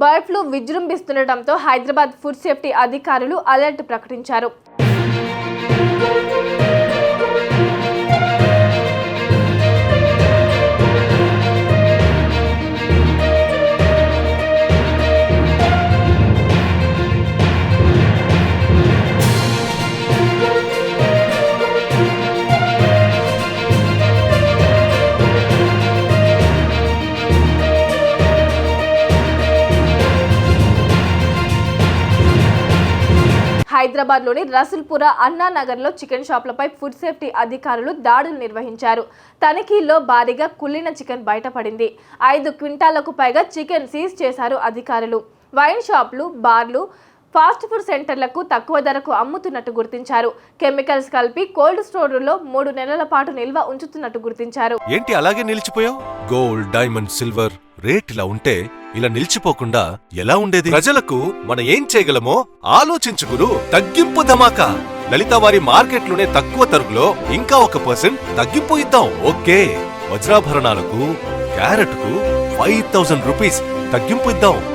Bird flu విజృంభిస్తుండటంతో Hyderabad food safety అధికారులు alert ప్రకటించారు. హైదరాబాద్లోని రసుల్పుర అన్నానగర్లో చికెన్ షాపులపై ఫుడ్ సేఫ్టీ అధికారులు దాడులు నిర్వహించారు. తనిఖీల్లో భారీగా కుళ్ళిన చికెన్ బయటపడింది. ఐదు క్వింటాలకు పైగా చికెన్ సీజ్ చేశారు అధికారులు. వైన్ షాపులు బార్లు ఫాస్ట్ ఫుడ్ సెంటర్లకు తక్కువ ధరకు అమ్ముతున్నట్టు గుర్తించారు. కెమికల్స్ కలిపి కోల్డ్ స్టోర్లలో మూడు నెలల పాటు నిల్వ ఉంచుతున్నట్టు గుర్తించారు. ఏంటి అలాగే నిలిచిపోయావు? గోల్డ్ డైమండ్ సిల్వర్ రేట్ ఇలా ఉంటే ఇలా నిలిచిపోకుండా ఎలా ఉండేది? ప్రజలకు మనం ఏం చేయగలమో ఆలోచించుకురు తగ్గింపు ధమాకా. లలిత వారి మార్కెట్లోనే తక్కువ తరుగులో ఇంకా ఒక పర్సెంట్ తగ్గింపు ఇద్దాం. ఓకే. వజ్రాభరణాలకు క్యారెట్కు ఫైవ్ థౌసండ్ రూపీస్ తగ్గింపు ఇద్దాం.